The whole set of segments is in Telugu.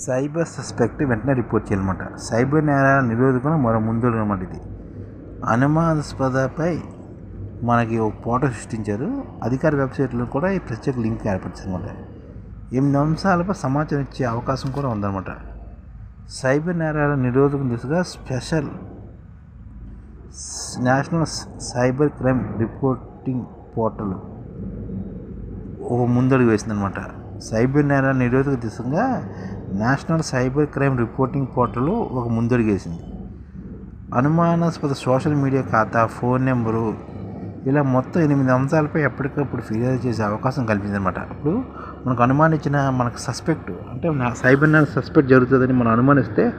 సైబర్ సస్పెక్ట్ వెంటనే రిపోర్ట్ చేయాలన్నమాట. సైబర్ నేరాల నిరోధకం మరో ముందు అనమాట ఇది. అనుమానాస్పదపై మనకి ఒక ఫోటో సృష్టించారు. అధికార వెబ్సైట్లో కూడా ఈ ప్రత్యేక లింక్ ఏర్పరిచిందన్నమాట. ఎనిమిది అంశాలపై సమాచారం ఇచ్చే అవకాశం కూడా ఉందన్నమాట. సైబర్ నేరాల నిరోధకం దిశగా special national cyber crime reporting portal ఒక ముందడుగు వేసిందనమాట సైబర్ నేరాల నిరోధక దిశగా నేషనల్ సైబర్ క్రైమ్ రిపోర్టింగ్ పోర్టల్లో ఒక ముందడుగేసింది. అనుమానాస్పద సోషల్ మీడియా ఖాతా ఫోన్ నెంబరు ఇలా మొత్తం ఎనిమిది అంశాలపై ఎప్పటికప్పుడు ఫిర్యాదు చేసే అవకాశం కల్పిందనమాట ఇప్పుడు మనకు అనుమానించిన మనకు సస్పెక్ట్ అంటే సైబర్ సస్పెక్ట్ జరుగుతుందని మనం అనుమానిస్తే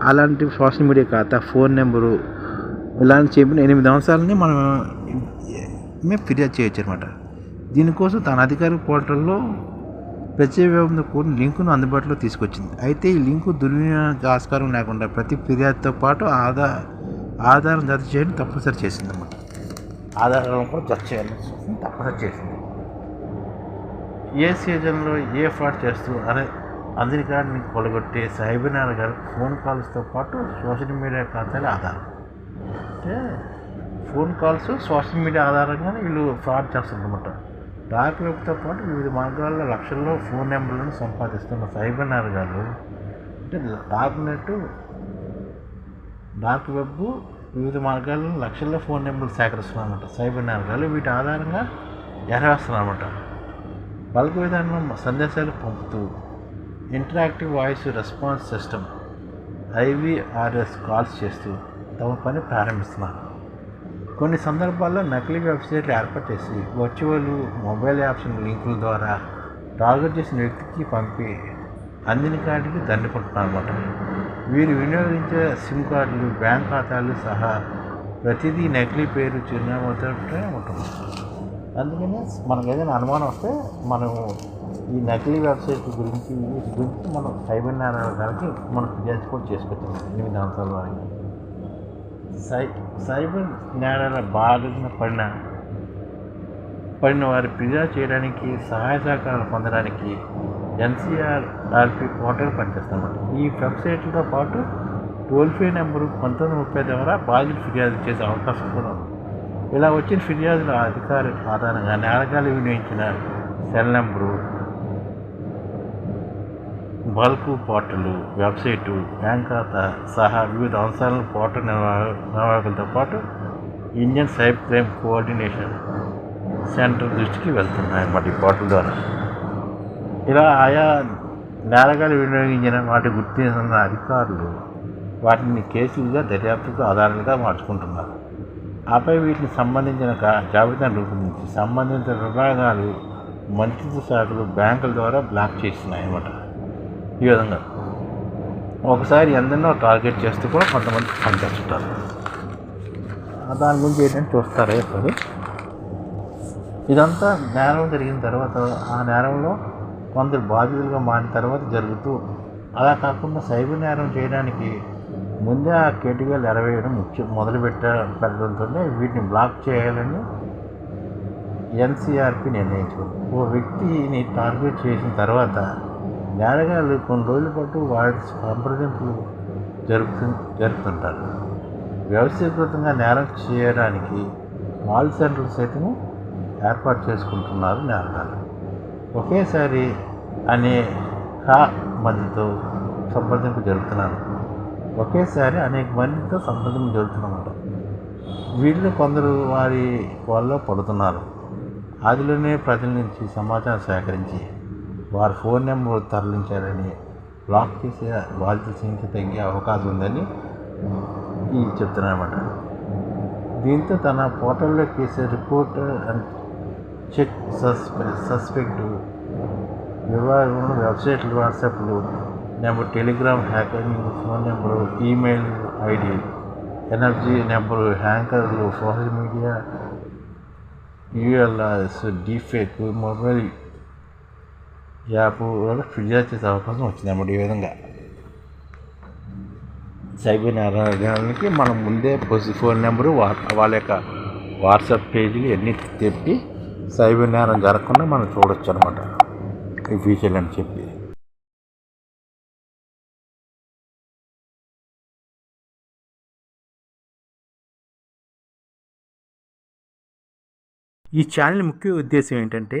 అలాంటి సోషల్ మీడియా ఖాతా ఫోన్ నెంబరు ఇలాంటి చెప్పిన ఎనిమిది అంశాలని మనం మేము ఫిర్యాదు చేయొచ్చు అనమాట దీనికోసం తన అధికారిక పోర్టల్లో ప్రత్యేక లింకును అందుబాటులో తీసుకొచ్చింది. అయితే ఈ లింకు దుర్వినియోగానికి ఆస్కారం లేకుండా ప్రతి ఫిర్యాదుతో పాటు ఆధార్ ఆధారం జత చేయడం తప్పనిసరి చేసింది అన్నమాట ఆధారాలను కూడా జత చేయాలని తప్పనిసరి చేసింది. ఏ సీజన్లో ఏ ఫ్రాడ్ చేస్తూ అనే అందరికాడిని కొలగొట్టే సైబర్ గారు ఫోన్ కాల్స్తో పాటు సోషల్ మీడియా ఖాతాలు ఆధారం. అంటే ఫోన్ కాల్స్ సోషల్ మీడియా ఆధారంగానే వీళ్ళు ఫ్రాడ్ చేస్తారన్నమాట డార్క్ వెబ్తో పాటు వివిధ మార్గాల్లో లక్షల్లో ఫోన్ నెంబర్లను సంపాదిస్తున్న సైబర్ గారు అంటే డార్క్ నెట్ డార్క్ వెబ్ వివిధ మార్గాల్లో లక్షల్లో ఫోన్ నెంబర్లు సేకరిస్తున్నారన్నమాట సైబర్ గారు. వీటి ఆధారంగా ఎరవేస్తున్నారన్నమాట. బల్క్ విధానంలో సందేశాలు పంపుతూ interactive voice response system IVRS calls చేస్తూ తమ పని ప్రారంభిస్తున్నారు. కొన్ని సందర్భాల్లో నకిలీ వెబ్సైట్లు ఏర్పాటు చేసి వర్చువల్ మొబైల్ యాప్స్ లింకుల ద్వారా టార్గెట్ చేసిన వ్యక్తికి పంపి అందిన కార్డుకి దండుకుంటున్నారు అనమాట వీరు వినియోగించే సిమ్ కార్డులు బ్యాంక్ ఖాతాలు సహా ప్రతిదీ నకిలీ పేరు చిరునామాతో ఉంటుంది. అందుకని మనకు ఏదైనా అనుమానం వస్తే మనం ఈ నకిలీ వెబ్సైట్ గురించి గురించి మనం సైబర్ నేరాల గారికి మనం ఫిర్యాదు కూడా చేసుకోవచ్చు ఎనిమిది అంశాల వారికి సై సైబర్ నేరాల బాధిన పడిన పడిన వారి ఫిర్యాదు చేయడానికి సహాయ సహకారాలు పొందడానికి ఎన్సీఆర్ఆర్పి పోర్టల్ పనిచేస్తున్నమాట ఈ వెబ్సైట్లతో పాటు టోల్ ఫ్రీ నెంబరు పంతొమ్మిది ముప్పై ద్వారా బాధితులు ఫిర్యాదు చేసే అవకాశం కూడా ఉంది. ఇలా వచ్చిన ఫిర్యాదుల అధికారి ఆధారంగా నేరగాలు వినియోగించిన cell number bulk portal website bank ఖాతా సహా వివిధ అంశాలను పోర్టల్ నిర్వాహకులతో పాటు Indian cyber crime coordination centre దృష్టికి వెళ్తున్నాయి అన్నమాట ఈ పోర్టల్ ద్వారా. ఇలా ఆయా నేరగాలు వినియోగించిన వాటి గుర్తించిన అధికారులు వాటిని కేసులుగా దర్యాప్తుకు ఆధారాలుగా మార్చుకుంటున్నారు. ఆపై వీటికి సంబంధించిన జాబితాను రూపొందించి సంబంధిత విభాగాలు మంత్రిత్వ శాఖలు బ్యాంకుల ద్వారా బ్లాక్ చేస్తున్నాయి అన్నమాట ఈ విధంగా. ఒకసారి ఎందరినో టార్గెట్ చేస్తూ కూడా కొంతమంది పనిచేస్తుంటారు దాని గురించి ఏంటంటే చూస్తారా ఇప్పుడు? ఇదంతా నేరం జరిగిన తర్వాత ఆ నేరంలో కొందరు బాధితులుగా మారిన తర్వాత జరుగుతూ అలా కాకుండా సైబర్ నేరం చేయడానికి ముందే ఆ కేటగిరీలు ఎరవేయడం ముఖ్యం. మొదలు పెట్ట పెట్టడంతోనే వీటిని బ్లాక్ చేయాలని ఎన్సీఆర్పి నిర్ణయించుకుంది. ఓ వ్యక్తిని టార్గెట్ చేసిన తర్వాత జ్ఞానగాలు కొన్ని రోజుల పాటు వాటి సంప్రదింపులు జరుపుతు జరుపుతుంటారు. వ్యవస్థీకృతంగా నేరం చేయడానికి కాల్ సెంటర్లు సైతం ఏర్పాటు చేసుకుంటున్నారు నేరగాలు ఒకేసారి అనే కా మందితో సంప్రదింపు జరుపుతున్నారు. ఒకేసారి అనేక మందితో సంప్రదింపు జరుగుతున్నమాట వీళ్ళు కొందరు వారి వాళ్ళు పడుతున్నారు. అందులోనే ప్రజల నుంచి సమాచారం సేకరించి వారి ఫోన్ నెంబర్ తరలించారని బ్లాక్ చేసే బాధ్యత సంఖ్య తగ్గే అవకాశం ఉందని ఈ చెప్తున్నారన్నమాట దీంతో తన పోర్టల్లో కేసే రిపోర్ట్ అండ్ చెక్ సస్పె సస్పెక్ట్ వివరాలను వెబ్సైట్లు వాట్సాప్లు నెంబర్ టెలిగ్రామ్ హ్యాకరింగ్ ఫోన్ నెంబరు ఈమెయిల్ ఐడి ఎనర్జీ number హ్యాంకర్లు social media ULRS deepfake mobile app కూడా ఫిర్యాదు చేసే అవకాశం వచ్చింది అన్నమాట ఈ విధంగా. సైబర్ నేరాలకి మనం ముందే ఫోన్ నెంబరు వాళ్ళ యొక్క వాట్సాప్ పేజీలు ఇవన్నీ తెప్పి సైబర్ నేరం జరగకుండా మనం చూడొచ్చు అనమాట ఈ ఫీచర్లు అని చెప్పి. ఈ ఛానల్ ముఖ్య ఉద్దేశం ఏంటంటే